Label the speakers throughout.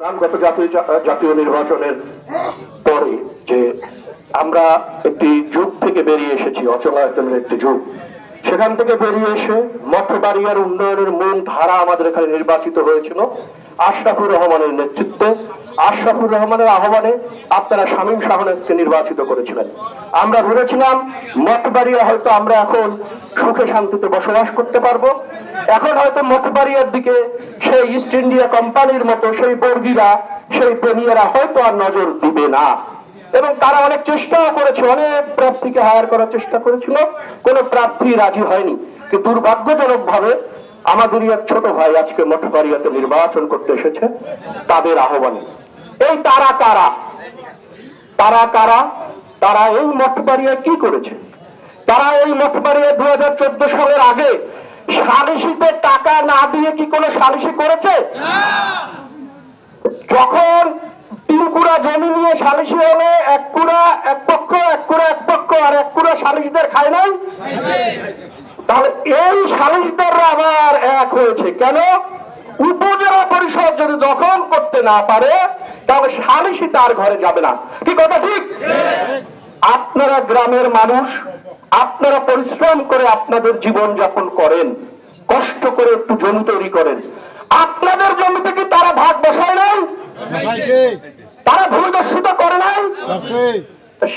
Speaker 1: গত জাতীয় জাতীয় নির্বাচনের পরে যে আমরা একটি যুগ থেকে বেরিয়ে এসেছি অচলায়তনের একটি যুগ। সেখান থেকে বেরিয়ে এসে মঠবাড়িয়ার উন্নয়নের মূল ধারা আমাদের এখানে নির্বাচিত হয়েছিল। আশরাফুর রহমানের নেতৃত্বে, আশরাফুর রহমানের আহ্বানে আপনারা শামীম শাহনাজকে নির্বাচিত করেছিলেন। আমরা ভেবেছিলাম, মঠবাড়িয়া হয়তো আমরা এখন সুখে শান্তিতে বসবাস করতে পারব। এখন হয়তো মঠবাড়িয়ার দিকে সেই ইস্ট ইন্ডিয়া কোম্পানির মতো সেই বর্গীরা, সেই প্রেমিয়ারা হয়তো আর নজর দিবে না। এবং তারা অনেক চেষ্টাও করেছে, অনেক প্রার্থীকে হায়ার করার চেষ্টা করেছিল, কোনো প্রার্থী রাজি হয়নি। কিন্তু দুর্ভাগ্যজনক ভাবে আমাদেরই এক ছোট ভাই আজকে মঠবাড়িয়াতে নির্বাচন করতে এসেছে, তাদের আহ্বানে। এই তারা কারা? তারা কারা? তারা এই মঠবাড়িয়ায় কি করেছে? তারা এই মঠবাড়িয়া দু হাজার চোদ্দ সালের আগে সালিশিতে টাকা না দিয়ে কি কোনো সালিশি করেছে? যখন তিন কুড়া জমি নিয়ে সালিশি হলে এক কুড়া, এক পক্ষ, এক কুড়া, এক পক্ষ, আর এক কুড়া সালিশদের খায় নাই? তাহলে এই সালিশদাররা আবার এক হয়েছে। কেন? উপজেলা পরিষদ যদি দখল করতে না পারে তাহলে সালিশি তার ঘরে যাবে না। কি কথা ঠিক? আপনারা গ্রামের মানুষ আপনারা পরিশ্রম করে আপনাদের জীবন যাপন করেন কষ্ট করে একটু জমি তৈরি করেন। আপনাদের জমিতে কি তারা ভাগ বসায় নাই? তারা ভূমিদস্যুতা করে নাই?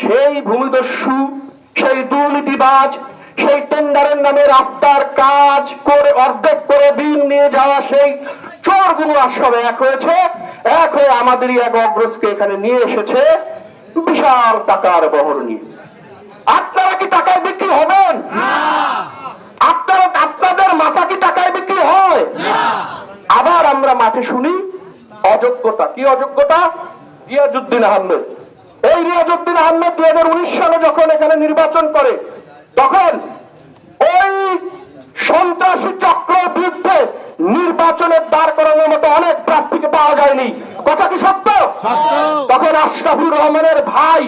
Speaker 1: সেই ভূমিদস্যু সেই দুর্নীতিবাজ সেই টেন্ডারের নামে রাস্তার কাজ করে অর্ধেক করে বিল নিয়ে যাওয়া সেই চোরগুলো আসলে এক হয়েছে এক হয়ে আমাদেরই এক অগ্রজকে এখানে নিয়ে এসেছে। বিশাল টাকার বহর নিয়ে আপনারা কি টাকায় বিক্রি হবেন? আপনারা আপনাদের মাথা কি টাকায় বিক্রি হয়? আবার আমরা মাঠে শুনি অযোগ্যতা কি অযোগ্যতা? রিয়াজুদ্দিন আহমেদ। এই রিয়াজুদ্দিন আহমেদ দুই হাজার উনিশ সালে যখন এখানে নির্বাচন করে তখন নির্বাচনের দাঁড় করানোর মতো অনেক প্রার্থীকে পাওয়া যায়নি। কথা কি সত্য?
Speaker 2: সত্য।
Speaker 1: তখন আশরাফুর রহমানের ভাই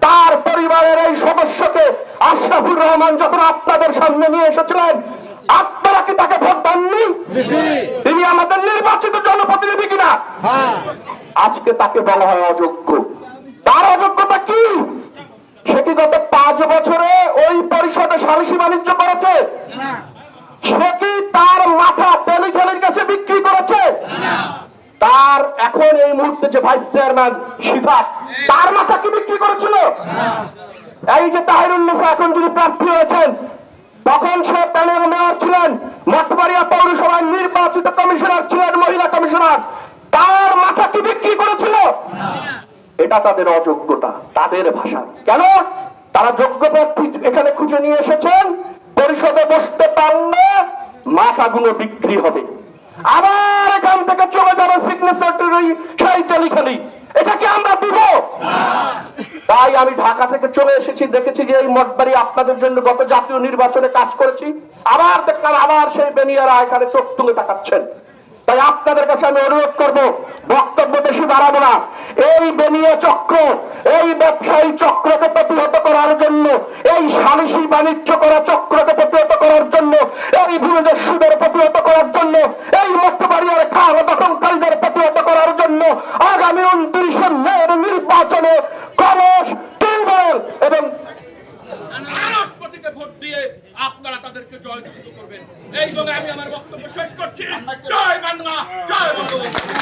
Speaker 1: তার পরিবারের এই সদস্যকে আশরাফুর রহমান যখন আপনাদের সামনে নিয়ে এসেছিলেন আপনারা কি তাকে ভোট দেননি? তিনি আমাদের নির্বাচিত জনপ্রতিনিধি কিনা?
Speaker 2: হ্যাঁ।
Speaker 1: আজকে তাকে বলা হয় অযোগ্য। তার অযোগ্যতা কি? সে কি গত পাঁচ বছরে ওই পরিষদে সালিসি বাণিজ্য করেছে? সে বিক্রি করেছে। তার এখন এই মুহূর্তে যে ভাইস চেয়ারম্যান শিফাত তার মাথা কি বিক্রি করেছিল? এই যে তাহিরুন্নেসা এখন যিনি প্রার্থী হয়েছেন, তখন সে প্যানেল মেয়র ছিলেন, মঠবাড়িয়া পৌরসভার নির্বাচিত কমিশনার ছিলেন, মহিলা কমিশনার। তার মাথা কি বিক্রি করেছিল? এটা তাদের অযোগ্যতা, তাদের ভাষা। কেন? তারা যোগ্য প্রার্থী এখানে খুঁজে নিয়ে এসেছেন, পরিষদে বসতে পারলে মাথাগুলো বিক্রি হবে। আবার এখান থেকে চলে যাবে সিগনেচারি সেই টেলিখালি এটা কি আমরা দিব? তাই আমি ঢাকা থেকে চলে এসেছি দেখেছি যে এই মঠবাড়ি আপনাদের জন্য গত জাতীয় নির্বাচনে কাজ করেছি। আবার দেখলাম আবার সেই বেনিয়ারা এখানে চোখ তুলে তাকাচ্ছেন। তাই আপনাদের কাছে আমি অনুরোধ করব বক্তব্য বেশি বাড়াবো না। এই বেনিয়া চক্র এই ব্যবসায়ী চক্রকে প্রতিহত করার জন্য এই সালিসি বাণিজ্য করা চক্রকে প্রতিহত করার জন্য এই ভূমিদস্যুদের প্রতিহত করার জন্য এই খার খাল দখলকারীদের প্রতিহত করার জন্য আগামী উনত্রিশে মেয়ের নির্বাচনে কলস টিউবওয়েল এবং
Speaker 3: বৃহস্পতিকে ভোট দিয়ে আপনারা তাদেরকে জয়যুক্ত করবেন। এই বলে আমি আমার বক্তব্য শেষ করছি। জয় বাংলা, জয় বঙ্গবন্ধু